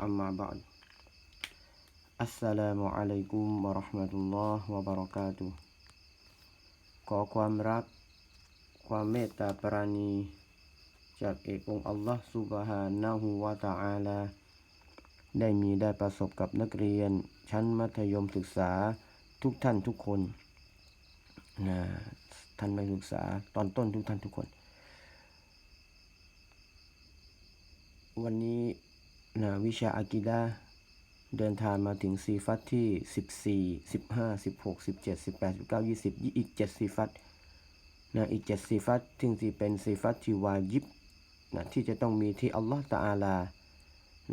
أما بعد السلام عليكم ورحمة الله وبركاته ขอความรัก ความเมตตาปราณี จากเอกองค์อัลลอฮ์ซุบฮานะฮูวะตะอาลา ได้มีได้ประสบกับนักเรียน ชั้นมัธยมศึกษาทุกท่านทุกคนนะท่านไม่ศึกษาตอนต้นทุกท่านทุกคน วันนี้ นะวิชาอากิดาเดินทางมาถึงซีฟัตที่ 14 15 16 17 18 19 20 อีก 7 ซีฟัตนะอีก 7 ซีฟัตซึ่งที่เป็นซีฟัตที่วาญิบนะที่จะต้องมีที่อัลลอฮฺตะอาลา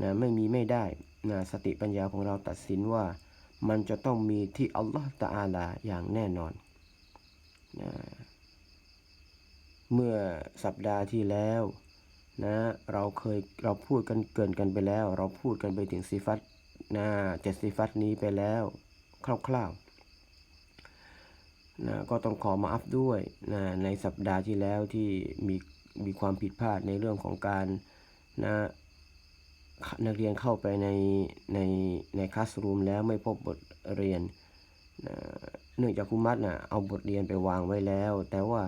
นะไม่มีไม่ได้นะสติปัญญาของเราตัดสินว่า มันจะต้องมีที่อัลลอฮฺตะอาลาอย่างแน่นอนนะเมื่อสัปดาห์ที่แล้ว นะเราเคยเราพูดกันเกินกันไปแล้ว เราพูดกันไปถึงซีฟัตนะเจ็ดซีฟัตนี้ไปแล้วคร่าวๆนะก็ต้องขอมาอัพด้วยนะในสัปดาห์ที่แล้วที่มีมีความผิดพลาดในเรื่องของการนะนักเรียนเข้าไปในในในคลาสรูมแล้วไม่พบบทเรียนนะเนื่องจากคุมัดนะเอาบทเรียนไปวางไว้แล้ว แต่ว่า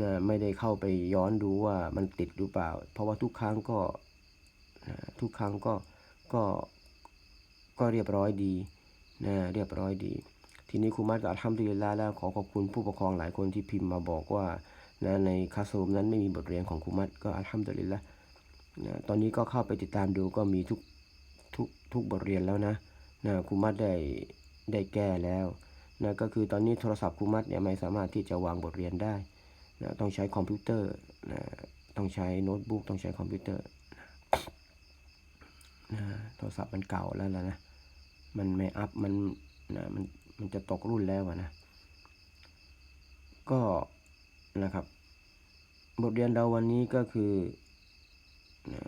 นะไม่ได้เข้าไปย้อนดูว่ามันติดหรือเปล่า เพราะว่าทุกครั้งก็นะทุกครั้งก็ก็ก็เรียบร้อยดีนะเรียบร้อยดี ทีนี้ครูมัดก็อัลฮัมดุลิลลาแล้วขอขอบคุณผู้ปกครองหลายคนที่พิมพ์มาบอกว่านะในคาสรูมนั้นไม่มีบทเรียนของครูมัดก็อัลฮัมดุลิลละนะตอนนี้ก็เข้าไปติดตามดูก็มีทุกทุกทุกบทเรียนแล้วนะนะครูมัดได้ได้แก้แล้วนะก็คือตอนนี้โทรศัพท์ครูมัดเนี่ยไม่สามารถที่จะวางบทเรียนได้ นะต้องใช้คอมพิวเตอร์นะต้องใช้โน้ตบุ๊กต้องใช้คอมพิวเตอร์นะโทรศัพท์มันเก่าแล้วล่ะนะ มันไม่อัพมันนะมันมันจะตกรุ่นแล้วนะ ก็นะครับ บทเรียนเราวันนี้ก็คือนะ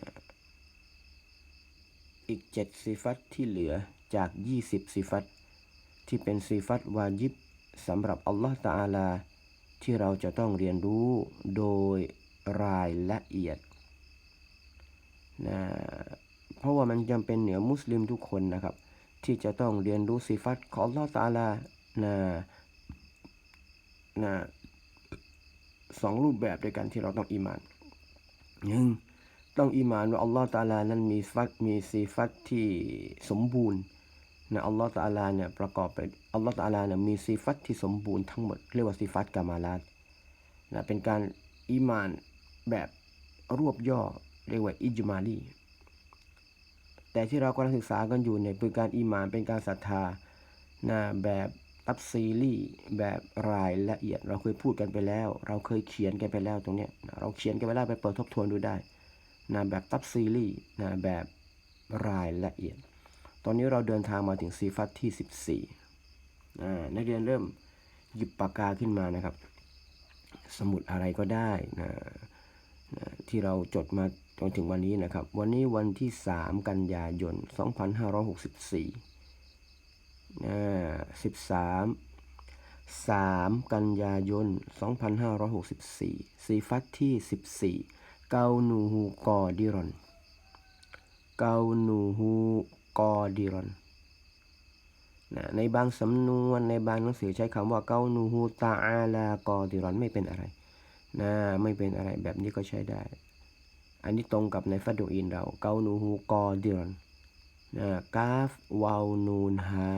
อีกเจ็ดซีฟัตที่เหลือจากยี่สิบซีฟัตที่เป็นซีฟัตวาญิบสำหรับอัลลอฮฺตะอาลา ที่เราจะต้องเรียนรู้โดยรายละเอียดนะเพราะว่ามันจำเป็นเหนือมุสลิมทุกคนนะครับ ที่จะต้องเรียนรู้สิฟัตของอัลลอฮฺตาลานะนะสองรูปแบบด้วยกันที่เราต้องอีมานหนึ่งต้องอีมานว่าอัลลอฮฺตาลานั้นมีฟัตมีสิฟัตที่สมบูรณ์ นะอัลลอฮฺตะอาลาเนี่ยประกอบไปอัลลอฮฺตะอาลาเนี่ยมีสิฟัตที่สมบูรณ์ทั้งหมด เรียกว่าสิฟัตกามาลาตนะเป็นการอีมานแบบรวบย่อเรียกว่าอิจมาลีแต่ที่เรากำลังศึกษากันอยู่เนี่ยเป็นการอีหมานเป็นการศรัทธานะแบบตับซีรีแบบรายละเอียด เราเคยพูดกันไปแล้ว เราเคยเขียนกันไปแล้วตรงเนี้ยเราเขียนกันไปแล้วไปเปิดทบทวนดูได้นะแบบตับซีรีนะแบบรายละเอียด ตอนนี้เราเดินทางมาถึงซีฟัตที่ 14นะนักเรียนเริ่มหยิบปากกาขึ้นมานะครับ สมุดอะไรก็ได้นะนะที่เราจดมาจนถึงวันนี้นะครับ วันนี้วันที่ 3 กันยายน 2564นะ13 3 กันยายน 2564 ซีฟัตที่ 14 เกาหนูฮูกอดิรอน เกาหนูฮู กอดิรอนนะในบางสำนวนในบางหนังสือใช้คำว่าเกานูฮูตาอาลากอดิรอนไม่เป็นอะไรนะไม่เป็นอะไรแบบนี้ก็ใช้ได้ อันนี้ตรงกับในฟัดดูอินเราเกานูฮูกอดิรอนนะกาฟวาวนูนฮา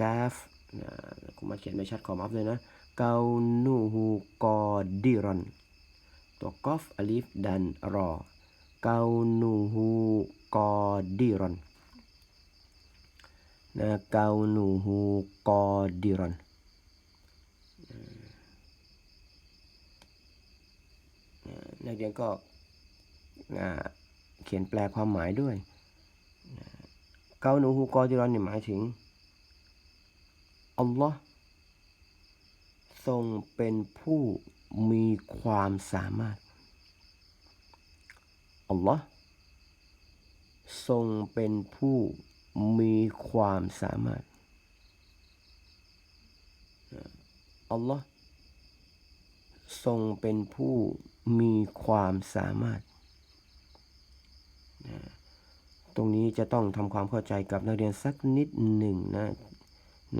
กาฟนะผมมาเขียนไม่ชัดขอมาฟเลยนะเกานูฮูกอดิรอนตัวกอฟอลิฟดันรอเกานูฮูกอดิรอน นะเกานูฮูกอดิรอนนักเรียนก็เขียนแปลความหมายด้วยเกานูฮูกอดิรอนเนี่ยหมายถึง อัลลอฮ์ทรงเป็นผู้มีความสามารถ อัลลอฮ์ทรงเป็นผู้ มีความสามารถอัลลอฮ์ทรงเป็นผู้มีความสามารถ ตรงนี้จะต้องทำความเข้าใจกับนักเรียนสักนิดหนึ่งนะ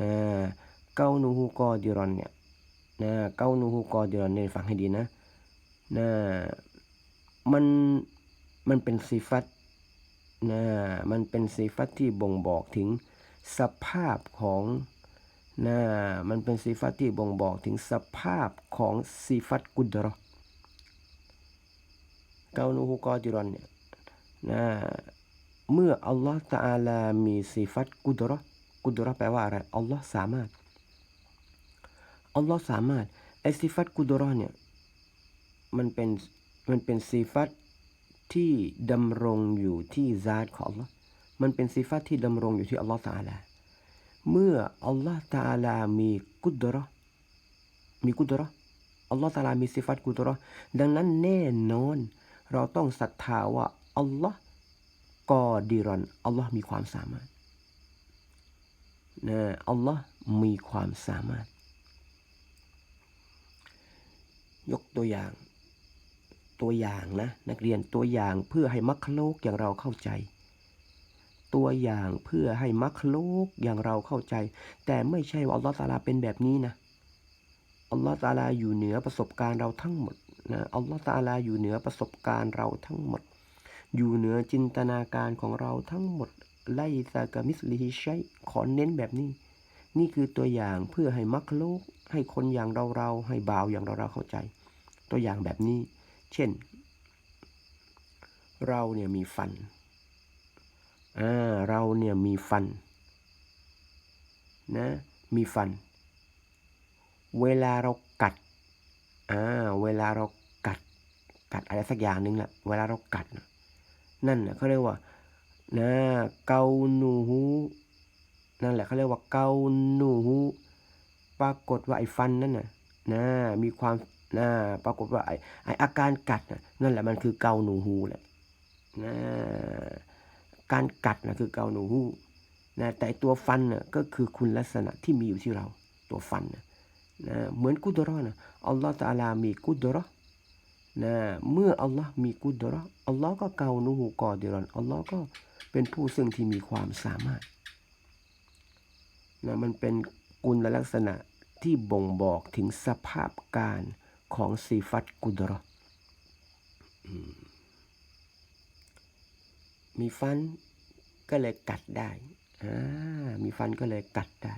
นะเกานูฮูกอดิรอนเนี่ยนะเกานูฮูกอดิรอนเนี่ยฟังให้ดีนะนะมันมันเป็นสีฟัต นะมันเป็นสีฟัตที่บ่งบอกถึงสภาพของนะมันเป็นสีฟัตที่บ่งบอกถึงสภาพของสีฟัตกุดรอเกานูฮูกอดิรอนเนี่ยนะเมื่ออัลลอฮฺตะอาลามีสีฟัตกุดรอกุดรอแปลว่าอะไรอัลลอฮ์สามารถอัลลอฮ์สามารถไอสีฟัตกุดรอเนี่ยมันเป็นมันเป็นสีฟัต ที่ดำรงอยู่ที่ซาตของอัลลอฮ์มันเป็นสีฟัตที่ดำรงอยู่ที่อัลลอฮ์ตาลา เมื่ออัลลอฮ์ตาลามีกุดรอมีกุดรออัลลอฮ์ตาลามีสีฟัตกุดรอดังนั้นแน่นอน เราต้องศรัทธาว่าอัลลอฮ์กอดิรอนอัลลอฮ์มีความสามารถนะอัลลอฮ์มีความสามารถ ยกตัวอย่าง ตัวอย่างนะนักเรียนตัวอย่างเพื่อให้มัคโลกอย่างเราเข้าใจ ตัวอย่างเพื่อให้มัคโลกอย่างเราเข้าใจ แต่ไม่ใช่ว่าอัลลอฮ์ตาลาเป็นแบบนี้นะอัลลอฮ์ตาลาอยู่เหนือประสบการณ์เราทั้งหมดนะอัลลอฮ์ตาลาอยู่เหนือประสบการณ์เราทั้งหมด อยู่เหนือจินตนาการของเราทั้งหมดไลซากามิสลิฮิชัยขอเน้นแบบนี้ นี่คือตัวอย่างเพื่อให้มักโลก ให้คนอย่างเราเราให้บ่าวอย่างเราเราเข้าใจ ตัวอย่างแบบนี้ เช่น เราเนี่ยมีฟัน อ่า เราเนี่ยมีฟัน นะ มีฟัน เวลาเรากัด อ่า เวลาเรากัด กัดอะไรสักอย่างหนึ่งแหละ เวลาเรากัด นั่นนะเขาเรียกว่า นะ เกาหนูหูนั่นแหละเขาเรียกว่าเกาหนูหูปรากฏว่าไอ้ฟันนั่นน่ะ นะ มีความ นะปรากฏว่าไอ้ไอ้อาการกัดนะนั่นแหละมันคือเกาหนูหูแหละนะการกัดนะคือเกาหนูหูนะแต่ตัวฟันน่ะก็คือคุณลักษณะที่มีอยู่ที่เรา ตัวฟันนะนะเหมือนกุดรอนะอัลลอฮฺตะอาลามีกุดรอนะเมื่ออัลลอฮ์มีกุดรออัลลอฮ์ก็เกาหนูหูกอดิรอนอัลลอฮ์ก็เป็นผู้ซึ่งที่มีความสามารถนะมันเป็นกุลลักษณะที่บ่งบอกถึงสภาพการ ของสีฟัตกุดรอมีฟันก็เลยกัดได้อ่ามีฟันก็เลยกัดได้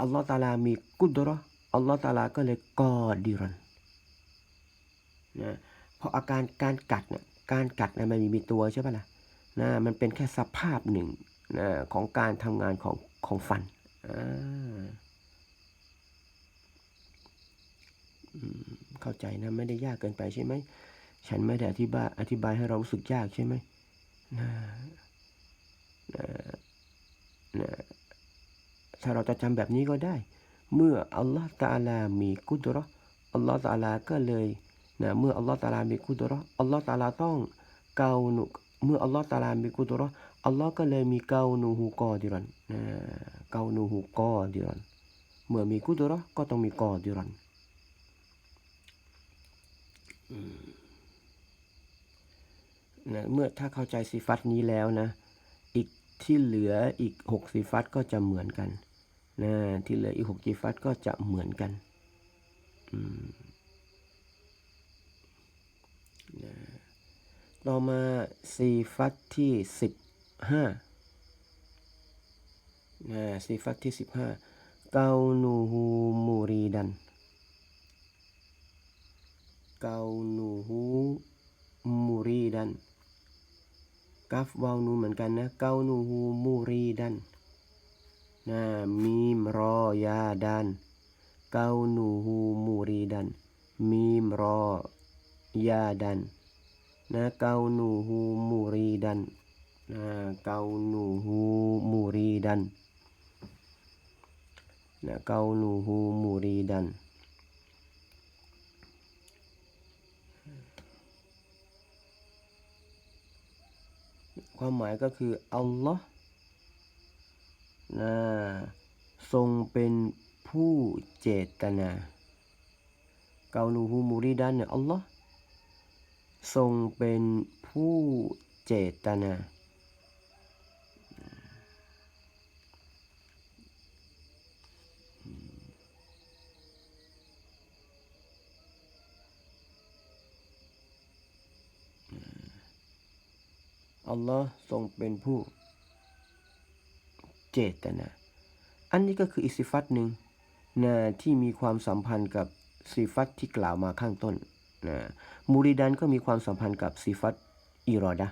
อัลลอฮ์ตาลา มีกุดรออัลลอฮ์ตาลาก็เลยกอดิรอนนะเพราะอาการการกัดเนี่ยการกัดนะมันมีมีตัวใช่ปะล่ะนะมันเป็นแค่สภาพหนึ่งนะของการทำงานของของฟันอ่า เข้าใจนะไม่ได้ยากเกินไปใช่ไหม ฉันไม่ได้อธิบายอธิบายให้เรารู้สึกยากใช่ไหมนะนะนะถ้าเราจะจำแบบนี้ก็ได้ เมื่ออัลลอฮฺตาลา มีกุดรออัลลอฮฺตาลา ก็เลยนะเมื่ออัลลอฮฺตาลา มีกุดรออัลลอฮฺตาลาต้องเกาหนุเมื่ออัลลอฮฺตาลา มีกุดรออัลลอฮ์ก็เลยมีเกาหนูฮูกอดิรันนะเกาหนูฮูกอดิรันเมื่อมีกุดรอก็ต้องมีกอดิรัน นะเมื่อถ้าเข้าใจสีฟัตนี้แล้วนะ อีกที่เหลืออีกหกสีฟัตก็จะเหมือนกันนะที่เหลืออีกหกสีฟัตก็จะเหมือนกันนะต่อมาสีฟัตที่สิบห้านะสีฟัตที่สิบห้าเกานูฮูมูรีดัน กานูฮูมูรีดันกัฟวาวนูเหมือนกันนะเกานูฮูมูรีดันนะมีมรอยาดันเกานูฮูมูรีดันมีมรอยาดันนะเกานูฮูมูรีดันนะเกานูฮูมูรีดันนะเกานูฮูมูรีดัน ความหมายก็คืออัลลอฮ์นะทรงเป็นผู้เจตนา เกาลูฮูมูริดันเนี่ยอัลลอฮ์ทรงเป็นผู้เจตนา อัลลอฮ์ทรงเป็นผู้เจตนา อันนี้ก็คืออิสิฟัตหนึ่งนะที่มีความสัมพันธ์กับสิฟัตที่กล่าวมาข้างต้นนะมูริดันก็มีความสัมพันธ์กับสิฟัตอิรอดะ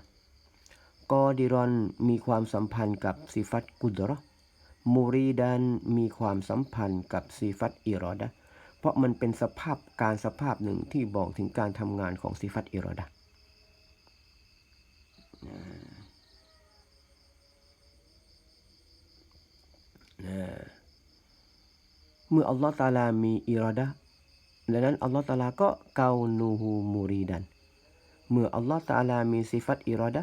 กอดิรอนมีความสัมพันธ์กับสิฟัตกุดรอมูริดันมีความสัมพันธ์กับสิฟัตอิรอดะเพราะมันเป็นสภาพการสภาพหนึ่งที่บอกถึงการทำงานของสิฟัตอิรอดะ เมื่ออัลลอฮฺตาลามีอิรอดะดังนั้นอัลลอฮฺตาลาก็เกานูฮูมูรีดัน เมื่ออัลลอฮฺตาลามีสิฟัตอิรอดะ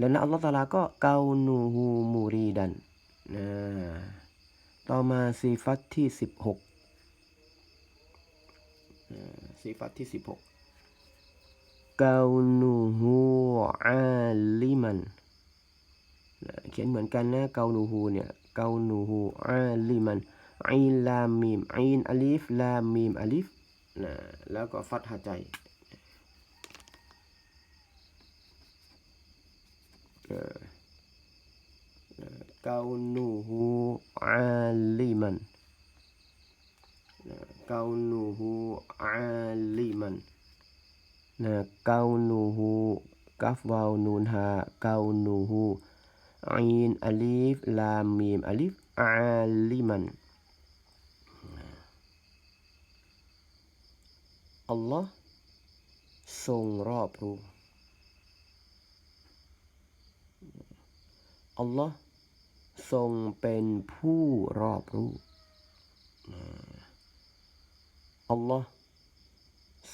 ดังนั้นอัลลอฮฺตาลาก็เกานูฮูมูรีดันนะต่อมาสิฟัตที่สิบหกสิฟัตที่สิบหก กานูฮูอาลิมันเขียนเหมือนกันนะเกานูฮูเนี่ยเกานูฮูอาลิมันอิลามมีมอินอลิฟลามมีมอลิฟนะแล้วก็ฟัตหาใจเออเกานูฮูอาลิมันเกานูฮูอาลิมัน นะเกานูฮูกัฟวาวนูนฮาเกานูฮูอินอลิฟลามมีมอลิฟอาลิมันอัลลอฮ์ทรงรอบรู้อัลลอฮ์ทรงเป็นผู้รอบรู้อัลลอฮ์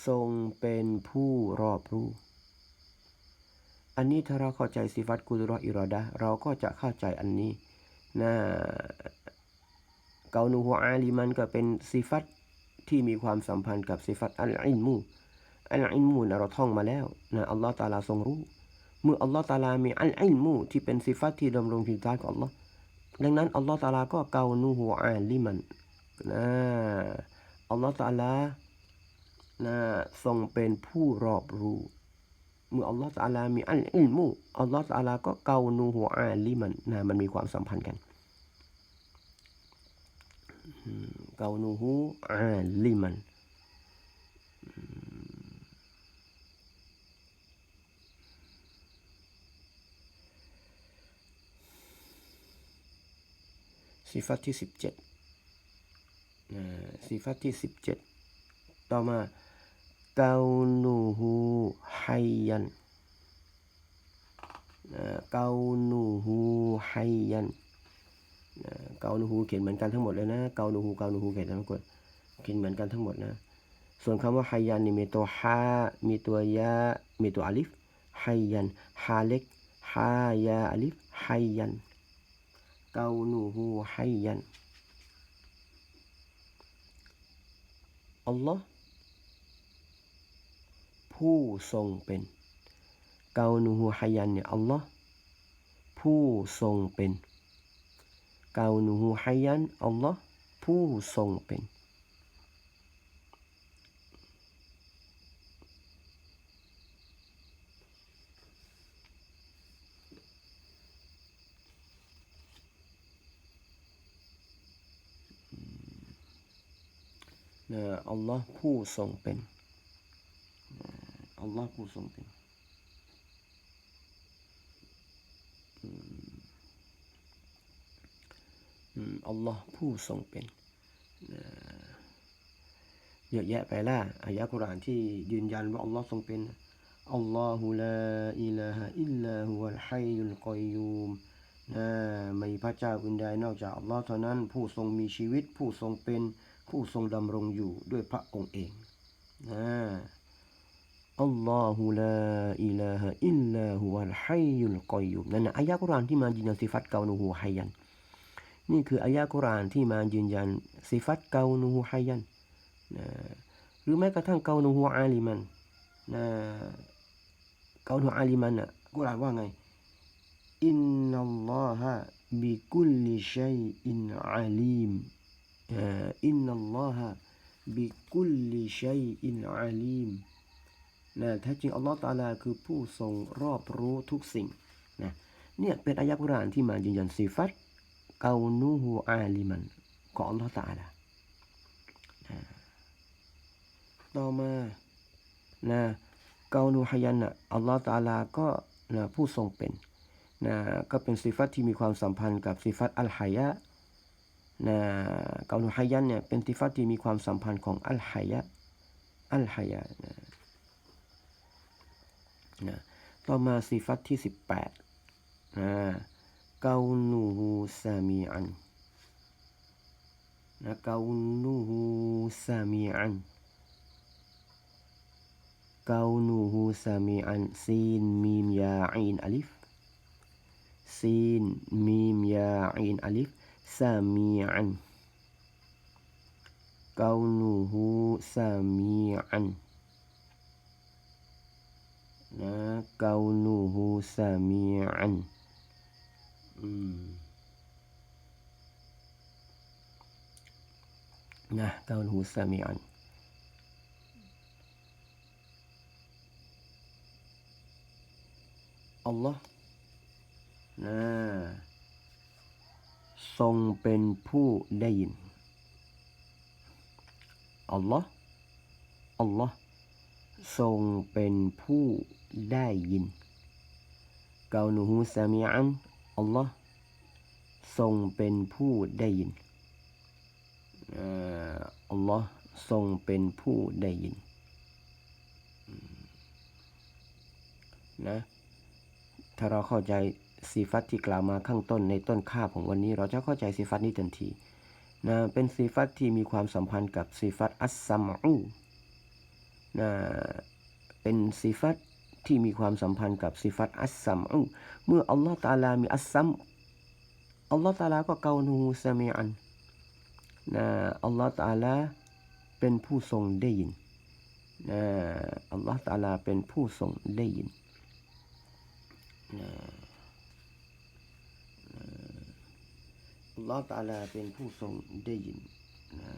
ทรงเป็นผู้รอบรู้ อันนี้ถ้าเราเข้าใจสิฟัตกุลรออิรอดะเราก็จะเข้าใจอันนี้นะเกานูฮูอาลิมันก็เป็นสิฟัตที่มีความสัมพันธ์กับสิฟัตอัลอิลมูอัลอิลมูนะเราท่องมาแล้วนะอัลลอฮ์ตาลาทรงรู้ เมื่ออัลลอฮ์ตาลามีอัลอิลมูที่เป็นสิฟัตที่ดำรงอยู่ใต้ของอัลลอฮ์ดังนั้นอัลลอฮ์ตาลาก็เกานูฮูอาลิมันนะอัลลอฮ์ตาลา นะทรงเป็นผู้รอบรู้เมื่ออัลลอฮ์ตาลลามีอัลอิลมูอัลลอฮ์ตาลลาก็เกานูฮูอาลิมันนะมันมีความสัมพันธ์กันเกานูฮูอาลิมันสิฟัตที่สิบเจ็ดสิฟัตที่สิบเจ็ดต่อมา กานูฮูไฮยันเกานูฮูไฮยันเกานูฮูเขียนเหมือนกันทั้งหมดเลยนะ เกานูฮูเกานูฮูเขียนทั้งหมดเขียนเหมือนกันทั้งหมดนะ ส่วนคำว่าไฮยันนี่มีตัวฮามีตัวยามีตัวอาลิฟไฮยันฮาเล็กฮายาอาลิฟไฮยัน เกานูฮูไฮยันอัลลอฮ์ ผู้ทรงเป็นเกานูฮูไฮยันเนี่ยอัลลอฮ์ผู้ทรงเป็นเกานูฮูไฮยันอัลลอฮ์ผู้ทรงเป็นนะอัลลอฮ์ผู้ทรงเป็น อัลลอฮ์ผู้ทรงเป็นอัลลอฮ์ผู้ทรงเป็นเยอะแยะไปล่ะอายะกุรอานที่ยืนยันว่าอัลลอฮ์ทรงเป็นอัลลอฮุลาอิลาฮะอิลลาฮุวัลฮัยุลกอยยูมนะไม่พระเจ้าอื่นใดนอกจากอัลลอฮ์เท่านั้นผู้ทรงมีชีวิต ผู้ทรงเป็น ผู้ทรงดำรงอยู่ด้วยพระองค์เองนะ อัลลอฮุลาอิลาฮะอิลลาฮุวัลฮัยยุลกอยยูมนั่นนะอายะกุรอานที่มายืนยันสิฟัตเกานูฮูฮัยยันนี่คืออายะกุรอานที่มายืนยันสิฟัตเกานูฮูฮัยยันนะหรือแม้กระทั่งเกานูฮูอาลิมันนะเกานูอาลิมันน่ะกุรอานว่าไงอินนัลลอฮะบิกุลลิชัยอินอาลีมอินนัลลอฮะบิกุลลิชัยอินอาลีม นะแท้จริงอัลลอฮ์ตาลาคือผู้ทรงรอบรู้ทุกสิ่งนะเนี่ยเป็นอายะกุรอานที่มายืนยันสิฟัตเกานูฮูอาลิมันของอัลลอฮ์ตาลานะต่อมานะเกานูฮยันนะอัลลอฮ์ตาลาก็นะผู้ทรงเป็นนะก็เป็นสิฟัตที่มีความสัมพันธ์กับสิฟัตอัลฮายะนะเกาลุฮยันเนี่ยเป็นสิฟัตที่มีความสัมพันธ์ของอัลฮายะอัลฮายะนะ นะต่อมาสิฟัตที่สิบแปดนะเกานูฮูซามีอันนะเกานูฮูซามีอัน เกานูฮูซามีอันซีนมีมยาอีนอลิฟ سين ميم يا عين ألف سميعا كونه سميعا نا كونه سميعا นะกานูฮูสามีอันนะกานูสามีอันอัลลอฮ์นะทรงเป็นผู้ได้ยินอัลลอฮ์อัลลอฮ์ ทรงเป็นผู้ได้ยินเกานูฮูซามีอันอัลลอฮ์ทรงเป็นผู้ได้ยินอัลลอฮ์ทรงเป็นผู้ได้ยินนะถ้าเราเข้าใจสีฟัตที่กล่าวมาข้างต้นในต้นคาของวันนี้ เราจะเข้าใจสีฟัตนี้ทันทีนะเป็นสีฟัตที่มีความสัมพันธ์กับสีฟัตอัสซัมอู นะเป็นสีฟัตที่มีความสัมพันธ์กับสีฟัตอัสซัมเมื่ออัลลอฮฺตาลา มีอัสซัมอัลลอฮฺตาลาก็เกานูซามีอันนะอัลลอฮฺตาลาเป็นผู้ทรงได้ยินนะอัลลอฮฺตาลาเป็นผู้ทรงได้ยินนะอัลลอฮฺตาลาเป็นผู้ทรงได้ยินนะ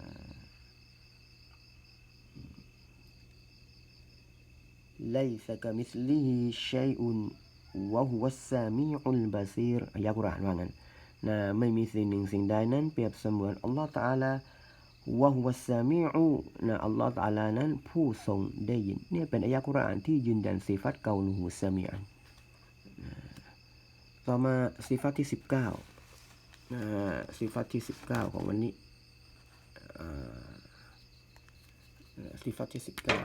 ليس كمثله شيء وهو السميع البصير อายะกุรอานว่างั้นนะไม่มีสิ่งหนึ่งสิ่งใดนั้นเปรียบเสมือนอัลลอฮฺตาลาวะฮุวะสามิอูนะอัลลอฮฺตาลานั้นผู้ทรงได้ยินเนี่ยเป็นอายะกุรอานที่ยืนยันสิฟัตเกาลูฮุซามีอันต่อมาสิฟัตที่ 19นะสิฟัตที่สิบเก้าของวันนี้สิฟัตที่สิบเก้า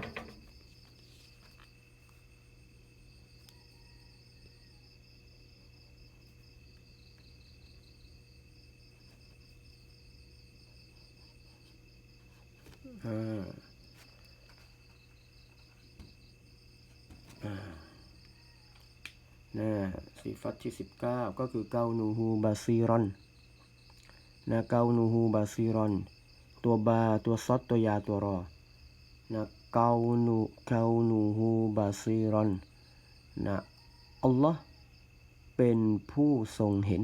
ห้านะสีฟัตที่สิบเก้าก็คือเกานูฮูบาซีรอนนะเกานูฮูบาซีรอน ตัวบาตัวซอตตัวยาตัวรอนะเกานูเกานูฮูบาซีรอนนะอัลลอฮ์เป็นผู้ทรงเห็น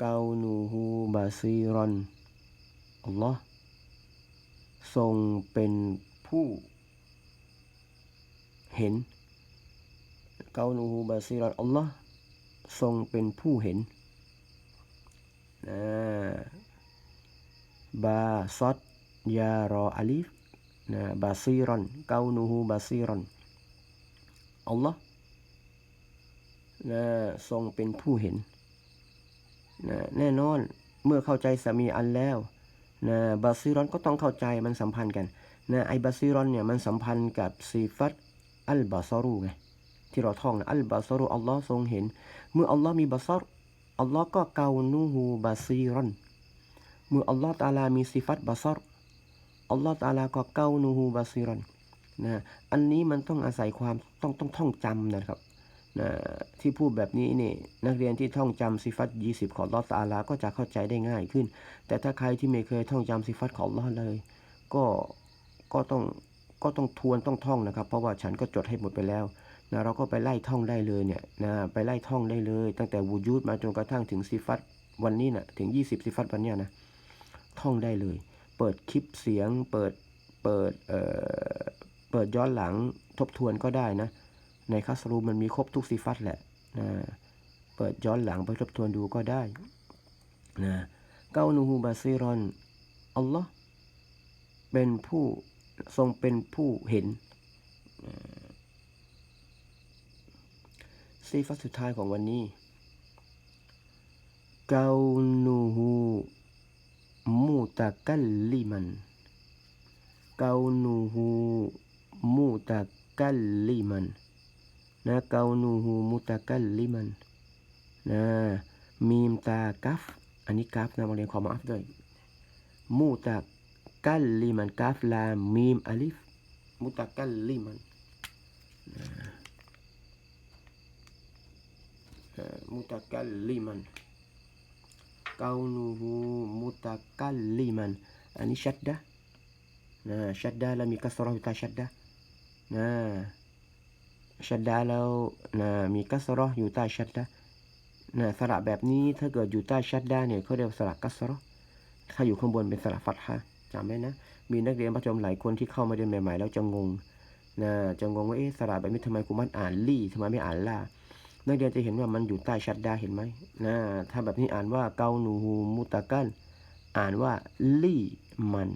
เกานูฮูบาซีรอน อัลลอฮ์ทรงเป็นผู้เห็นเกานูฮูบาซีรอนอัลลอฮ์ทรงเป็นผู้เห็นนะบาซอดยารออาลิฟนะบาซีรอนเกานูฮูบาซีรอนอัลลอฮ์นะทรงเป็นผู้เห็นนะแน่นอนเมื่อเข้าใจสามีอันแล้ว นะบาซีรอนก็ต้องเข้าใจมันสัมพันธ์กันนะไอบาซีรอนเนี่ยมันสัมพันธ์กับซีฟัตอัลบาซารูไงที่เราท่องนะอัลบาซารูอัลลอฮ์ทรงเห็น เมื่ออัลลอฮ์มีบาซารอัลลอฮ์ก็เกานูฮูบาซีรอนเมื่ออัลลอฮ์ตาลามีซีฟัตบาซารอัลลอฮ์ตาลาก็เกานูฮูบาซีรอนนะอันนี้มันต้องอาศัยความต้องต้องท่องจำนะครับ นะที่พูดแบบนี้นี่นักเรียนที่ท่องจำซิฟัต20ของลอฮ์ตะอาลาก็จะเข้าใจได้ง่ายขึ้น แต่ถ้าใครที่ไม่เคยท่องจำซิฟัตของลอฮ์เลย ก็ก็ต้องก็ต้องทวนต้องท่องนะครับ เพราะว่าฉันก็จดให้หมดไปแล้วนะเราก็ไปไล่ท่องได้เลยเนี่ยนะไปไล่ท่องได้เลย ตั้งแต่วูยูดมาจนกระทั่งถึงซิฟัตวันนี้นะถึง 20ซิฟัตวันเนี้ยนะท่องได้เลย เปิดคลิปเสียงเปิดเปิดเอ่อเปิดย้อนหลังทบทวนก็ได้นะ ในคัสรูมมันมีครบทุกซิฟัตแหละนะเปิดย้อนหลังไปทบทวนดูก็ได้นะเกานูฮูบาซีรอน อัลลอฮ์เป็นผู้ทรงเป็นผู้เห็นซีฟัตสุดท้ายของวันนี้เกานูฮูมูตะกัลลิมันเกานูฮูมูตะกัลลิมัน นะเกานูฮูมูตะกัลลิมันนะมีมตากัฟอันนี้กัฟนะมาเรียนความอัฟด้วยมูตะกัลลิมันกัฟลามมีมอลิฟมูตะกัลลิมันนะมุตะกัลลิมันเกานูฮูมุตะกัลลิมันอันนี้ชัดดะนะชัดดะแล้วมีกัสรออยู่ใต้ชัดดะนะ ชัดดะแล้วนะมีกัสรออยู่ใต้ชัดดะนะสระแบบนี้ถ้าเกิดอยู่ใต้ชัดดะเนี่ยเขาเรียกสระกัสรอถ้าอยู่ข้างบนเป็นสระฟัตฮะจำไว้นะ มีนักเรียนประจำหลายคนที่เข้ามาเรียนใหม่ๆ แล้วจะงงนะจะงงว่าเอ๊ะสระแบบนี้ทำไมกูมันอ่านลี่ทำไมไม่อ่านล่านักเรียนจะเห็นว่ามันอยู่ใต้ชัดดาเห็นไหมนะถ้าแบบนี้อ่านว่าเกาหนูฮูมุตะกันอ่านว่าลี่มัน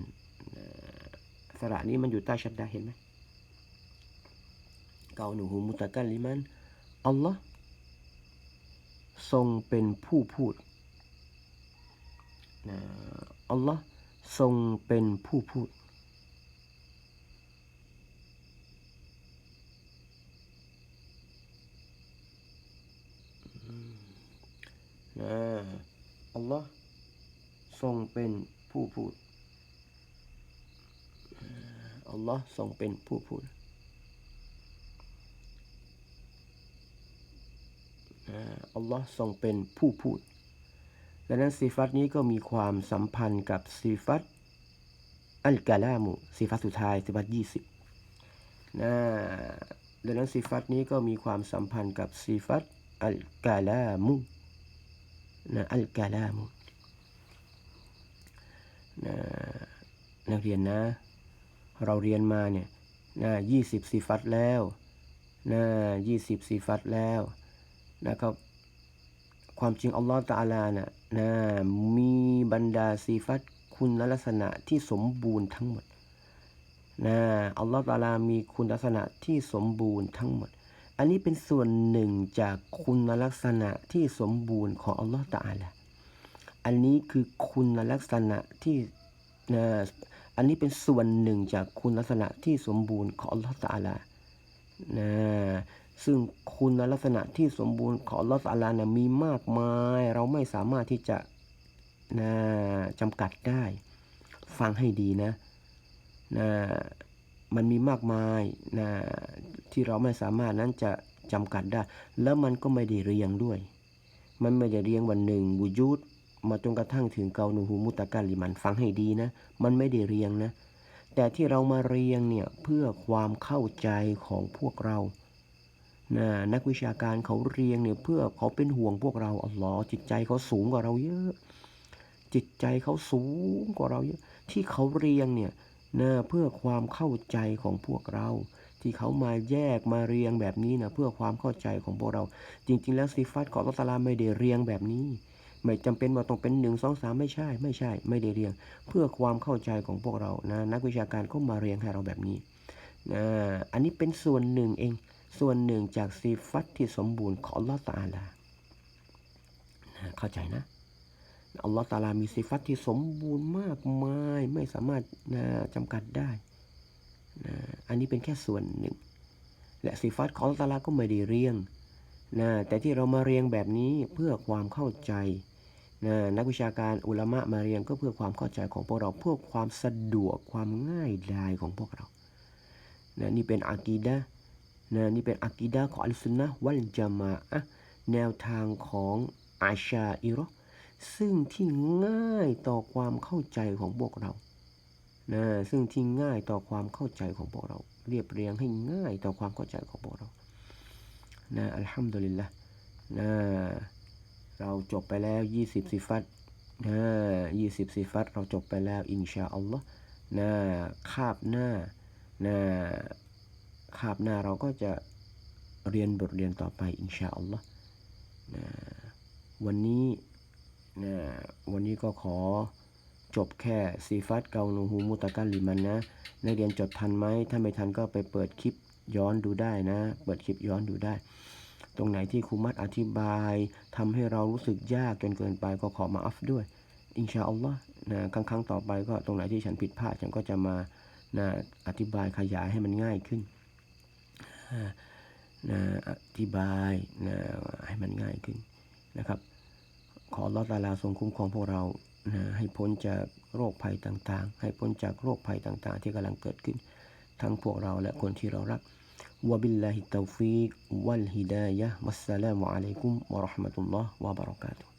สระนี้มันอยู่ใต้ชัดดาเห็นไหม เกานูฮูมุตะกันลิมันอัลลอฮ์ทรงเป็นผู้พูดนะอัลลอฮ์ทรงเป็นผู้พูด นะอัลลอฮ์ทรงเป็นผู้พูด อัลลอฮ์ทรงเป็นผู้พูดนะอั ลลอฮ์ทรงเป็นผู้พูด ดังนั้นสีฟัตนี้ก็มีความสัมพันธ์กับสีฟัตอัลกาลามุสีฟัตสุดท้ายสีฟัตยี่สิบนะดังนั้นสีฟัตนี้ก็มีความสัมพันธ์กับสีฟัตอัลกาลามุนะอัลกาลามุนะนักเรียนนะ เราเรียนมาเนี่ยนะยี่สิบสีฟัตแล้วนะยี่สิบสีฟัตแล้วนะครับ ความจริงอัลลอฮฺตะอาลานะนะมีบรรดาสีฟัตคุณลักษณะที่สมบูรณ์ทั้งหมดนะอัลลอฮฺตะอาลามีคุณลักษณะที่สมบูรณ์ทั้งหมด อันนี้เป็นส่วนหนึ่งจากคุณลักษณะที่สมบูรณ์ของอัลลอฮฺตะอาลาอันนี้คือคุณลักษณะที่นะอันนี้เป็นส่วนหนึ่งจากคุณลักษณะที่สมบูรณ์ของอัลลอฮฺตะอาลานะ ซึ่งคุณลักษณะที่สมบูรณ์ของลอฮฺตอาลานะมีมากมาย เราไม่สามารถที่จะนะจำกัดได้ ฟังให้ดีนะนะมันมีมากมายนะที่เราไม่สามารถนั้นจะจำกัดได้ แล้วมันก็ไม่ได้เรียงด้วย มันไม่ได้เรียงวันหนึ่งวุยุดมาจนกระทั่งถึงเกานูฮูมุตะกาลิมันฟังให้ดีนะ มันไม่ได้เรียงนะ แต่ที่เรามาเรียงเนี่ยเพื่อความเข้าใจของพวกเรา นะนักวิชาการเขาเรียงเนี่ยเพื่อเขาเป็นห่วงพวกเราอัลลอฮ์จิตใจเขาสูงกว่าเราเยอะ จิตใจเขาสูงกว่าเราเยอะ ที่เขาเรียงเนี่ยนะเพื่อความเข้าใจของพวกเรา ที่เขามาแยกมาเรียงแบบนี้นะเพื่อความเข้าใจของพวกเรา จริง ๆ แล้วซีฟัตของอัลลอฮ์ตาลาไม่ได้เรียงแบบนี้ไม่จำเป็นว่าต้องเป็นหนึ่งสองสามไม่ใช่ ไม่ใช่ ไม่ได้เรียง เพื่อความเข้าใจของพวกเรานะนักวิชาการก็มาเรียงให้เราแบบนี้นะอันนี้เป็นส่วนหนึ่งเอง ส่วนหนึ่งจากซีฟัตที่สมบูรณ์ของลอตาลาเข้าใจนะอัลลอฮ์ตาลามีสิฟัตที่สมบูรณ์มากมายไม่สามารถนะจำกัดได้นะอันนี้เป็นแค่ส่วนหนึ่ง และสิฟัตของอัลลอฮ์ตาลาก็ไม่ได้เรียงนะแต่ที่เรามาเรียงแบบนี้เพื่อความเข้าใจนะนักวิชาการอุลามะมาเรียงก็เพื่อความเข้าใจของพวกเราเพื่อความสะดวกความง่ายดายของพวกเรานะนี่เป็นอากีดะ นะนี่เป็นอากีดะห์ของอัลสุนนะวัลจามะอะแนวทางของอาชาอิราะห์ซึ่งที่ง่ายต่อความเข้าใจของพวกเรานะซึ่งที่ง่ายต่อความเข้าใจของพวกเรา เรียบเรียงให้ง่ายต่อความเข้าใจของพวกเรานะอัลฮัมดุลิลละนะเราจบไปแล้ว 20สิฟัตนะ20สิฟัตเราจบไปแล้วอินชาอัลลอฮ์นะคาบหน้านะ คาบหน้าเราก็จะเรียนบทเรียนต่อไปอินชาอัลลอฮ์นะวันนี้นะวันนี้ก็ขอจบแค่ซีฟัตเกานูฮูมุตะกันลิมันนะนักเรียนจดทันไหมถ้าไม่ทันก็ไปเปิดคลิปย้อนดูได้นะ เปิดคลิปย้อนดูได้ ตรงไหนที่ครูมัดอธิบายทำให้เรารู้สึกยากจนเกินไปก็ขอมาอัฟด้วย อินชาอัลลอฮ์นะครั้งต่อไปก็ตรงไหนที่ฉันผิดพลาดฉันก็จะมานะอธิบายขยายให้มันง่ายขึ้น นะอธิบายนะให้มันง่ายขึ้นนะครับ ขออัลอตาลาทรงคุ้มครองพวกเรานะให้พ้นจากโรคภัยต่างๆ ให้พ้นจากโรคภัยต่างๆ ที่กำลังเกิดขึ้น ทั้งพวกเราและคนที่เรารักวะบิลลาฮิตตฟิกวัลฮิดายะฮ์วัสสลามุอะลัยกุมวะราะห์มะตุลลอฮ์วะบะเราะกาตุฮ์